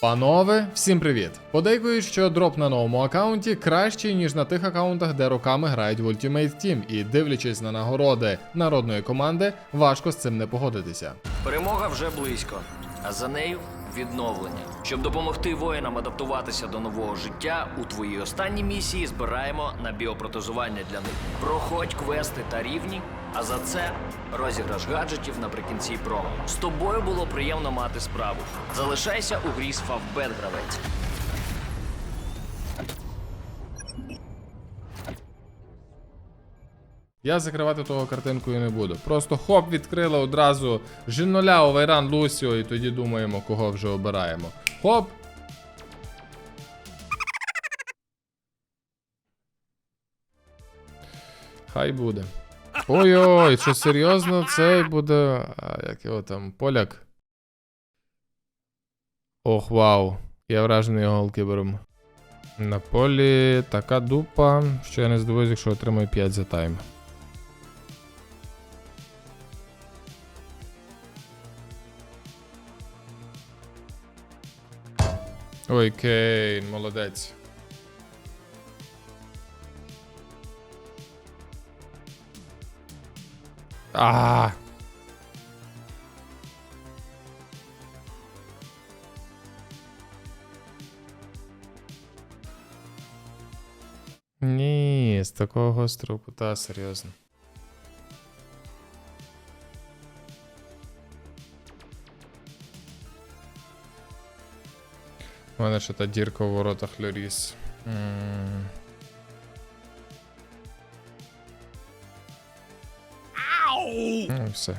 Панове, всім привіт! Подейкують, що дроп на новому аккаунті кращий, ніж на тих аккаунтах, де роками грають в Ultimate Team, і дивлячись на нагороди народної команди, важко з цим не погодитися. Перемога вже близько, а за нею відновлення. Щоб допомогти воїнам адаптуватися до нового життя, у твоїй останній місії збираємо на біопротезування для них. Проходь квести та рівні, а за це розіграш гаджетів наприкінці промо. З тобою було приємно мати справу. Залишайся у грі з Фавбет гравець. Я закривати того картинкою не буду. Просто хоп, відкрили одразу Жіноля, Овайран, Лусіо, і тоді думаємо, кого вже обираємо. Хоп. Хай буде. Ой-ой, що серйозно, цей буде. А, як його там, поляк. Ох, вау. Я вражений його голкіпером. На полі така дупа, що я не здивуюсь, якщо отримаю 5 за тайм. Ой, Кейн, молодець. А. Ні, з такого гострого кута, серйозно. У мене ще та дірка у воротах Льоріс. М. Ну, все.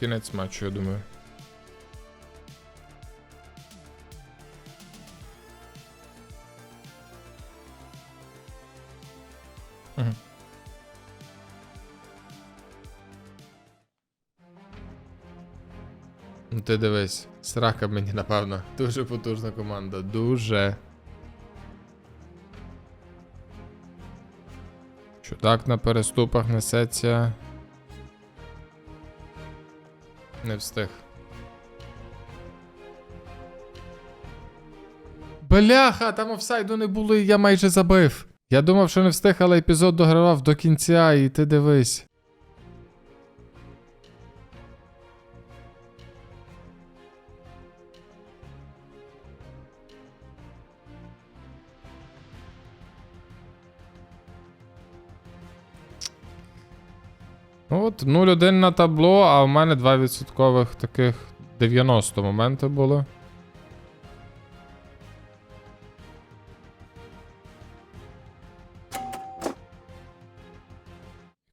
Кінець матчу, я думаю. Ти дивись, срака мені, напевно. Дуже потужна команда. Дуже. Чудак на переступах несеться. Не встиг. Бляха, там офсайду не було, і я майже забив. Я думав, що не встиг, але епізод догравав до кінця, і ти дивись. Ну от 0-1 на табло, а в мене 2% таких 90 моменти були.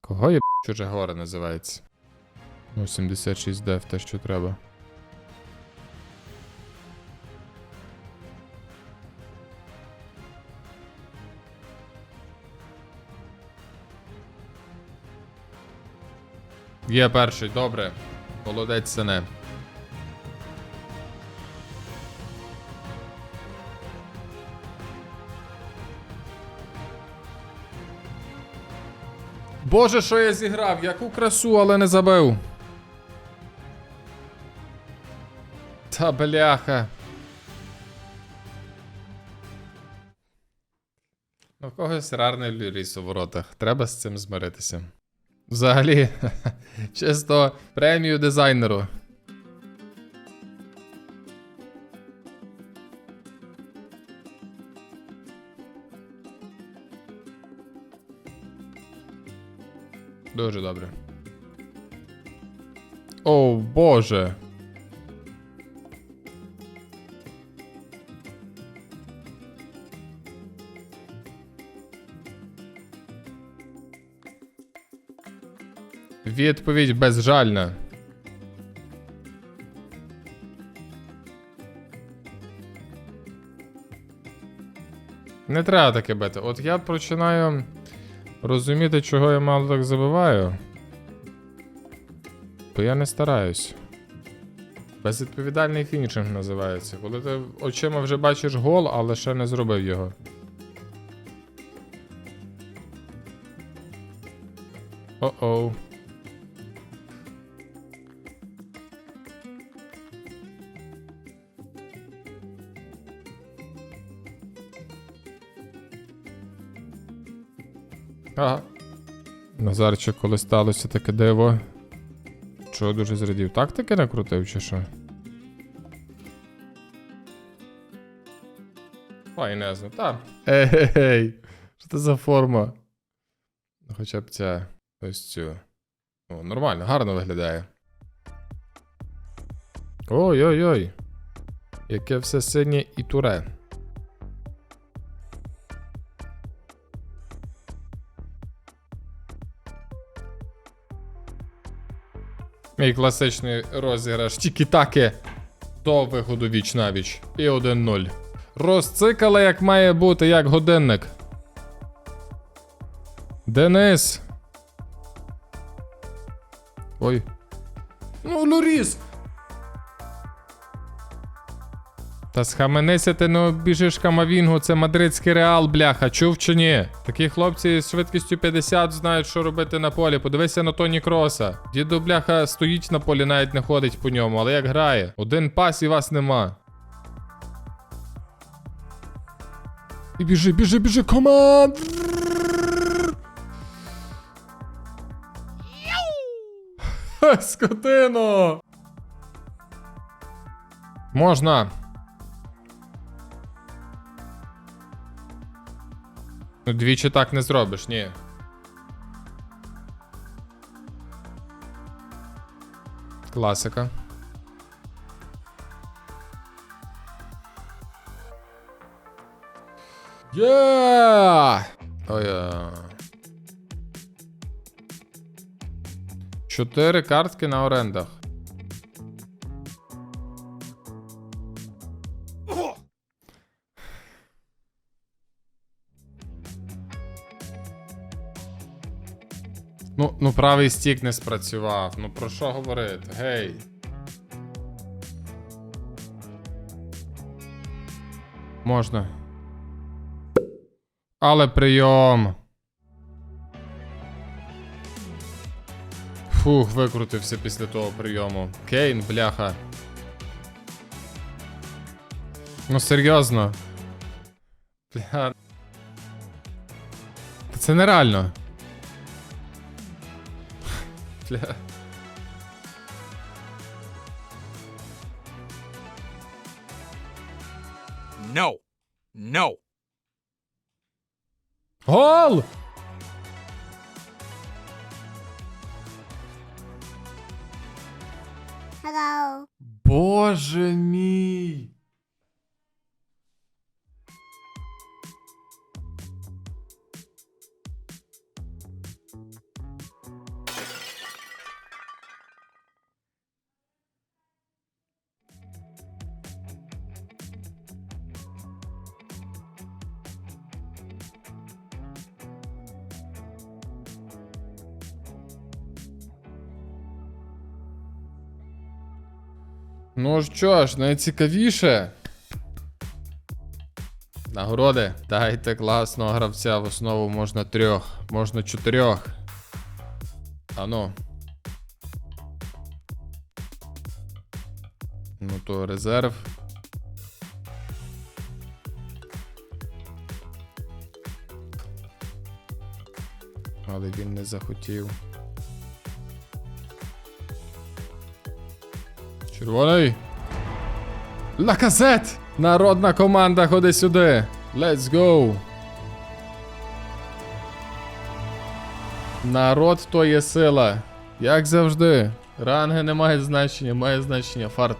Кого є чуже горе називається? Ну, 76 деф, те, що треба. Є перший, добре. Молодець сине. Боже, що я зіграв? Яку красу, але не забив. Та бляха. Ну, когось рарний ліріс у воротах. Треба з цим змиритися. Взагалі, чисто премію дизайнеру. Дуже добре. О, Боже. Відповідь безжальна. Не треба таке бити. От я починаю розуміти, чого я мало так забиваю. Бо я не стараюсь. Безвідповідальний фінішинг називається. Коли ти очима вже бачиш гол, але ще не зробив його. О-оу. Ага. Назарчик, коли сталося таке диво. Чого дуже зрадів? Так таки накрутив, чи що? Файнезно, та. Ей, що це за форма? Ну, Хоча б ця ось цю. О, нормально, гарно виглядає. Ой-ой-ой. Яке все синє і туре. Мій класичний розіграш тільки-таки до виходу віч на віч. І 1-0. Розцикали, як має бути, як годинник. Денис. Ой. Ну, Луріс! Та схаменися ти не обіжиш камавінгу, це мадридський реал, бляха, чув чи ні? Такі хлопці з швидкістю 50 знають, що робити на полі. Подивися на Тоні Кроса. Діду бляха стоїть на полі, навіть не ходить по ньому, але як грає. Один пас і вас нема. І біжи, біжи, біжи, команд! Скотино! Можна. Ну, двічі так не зробиш, ні. Класика. Є! Ой. а. Чотири картки на орендах. Ну, ну правий стік не спрацював. Ну про що говорити? Гей. Можна. Але прийом. Фух, викрутився після того прийому. Кейн, бляха. Ну серйозно. Бля. Це нереально. Бля. No. No. Гол! Hello. Боже мій. Ну що ж, найцікавіше. Нагороди. Дайте класного гравця в основу можна трьох, можна чотирьох. Ану. Ну то резерв. Але він не захотів. Червоний. Лаказет! Народна команда, ходи сюди. Let's go. Народ то є сила. Як завжди. Ранги не мають значення, має значення фарт.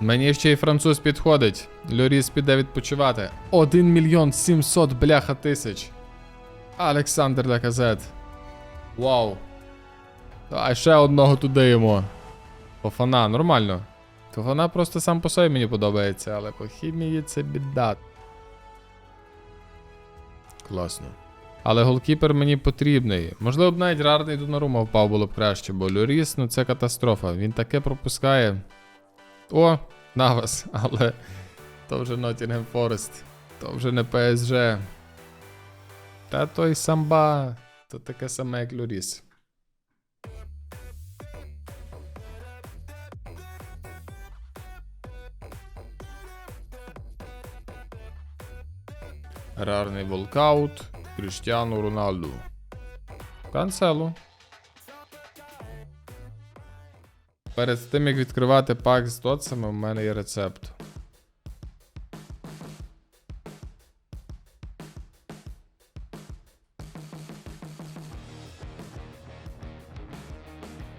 Мені ще й француз підходить. Льоріс піде відпочивати. 1 мільйон 700 бляха тисяч. Олександр Лаказет. Вау. А ще одного туди йому. Пофана, нормально. То вона просто сам по собі мені подобається, але по хімії це біда. Класно. Але голкіпер мені потрібний. Можливо б навіть рарний Донарума впав було б краще, бо Люріс, ну це катастрофа. Він таке пропускає. О, Навас, але то вже Nottingham Forest. То вже не PSG. Та той самба, то таке саме, як Люріс. Рарний волкаут Кріштіану Роналду. Канцелу. Перед тим, як відкривати пак з доцами, у мене є рецепт.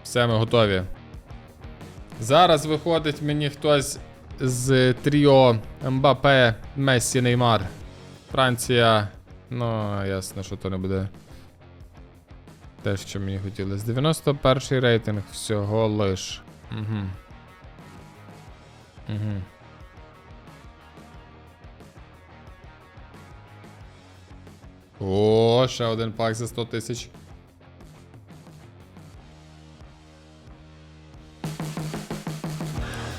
Все, ми готові. Зараз виходить мені хтось з тріо Мбапе, Мессі, Неймар. Франція. Ну, ясно, що то не буде. Те, що мені хотілося. 91 рейтинг всього лиш. Угу. Угу. О, ще один пак за 100 тисяч.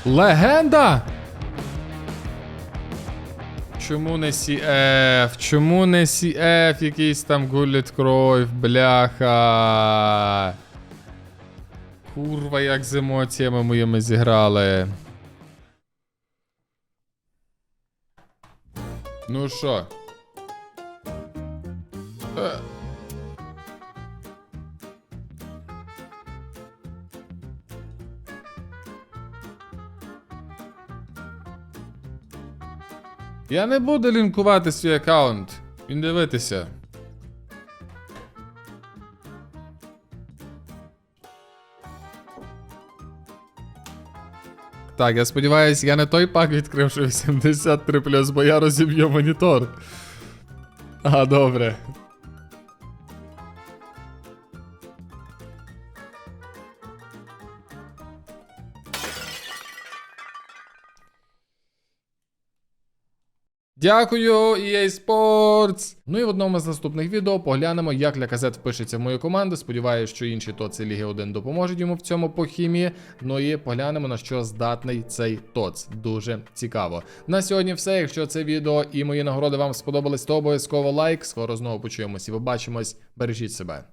Легенда! Чому не CF? Чому не CF? Якийсь там гуліт кров, бляха. Курва, як з емоціями моїми зіграли. Ну що? Я не буду лінкувати свій аккаунт. Він дивитися. Так, я сподіваюся, я не той пак відкрив, що 83 бо я розіб'ю монітор. А, добре. Дякую, EA Sports! Ну і в одному з наступних відео поглянемо, як Ляказет впишеться в мою команду. Сподіваюсь, що інші ТОЦ і Ліги 1 допоможуть йому в цьому по хімії. Ну і поглянемо на що здатний цей ТОЦ. Дуже цікаво. На сьогодні все. Якщо це відео і мої нагороди вам сподобались, то обов'язково лайк. Скоро знову почуємось і побачимось. Бережіть себе.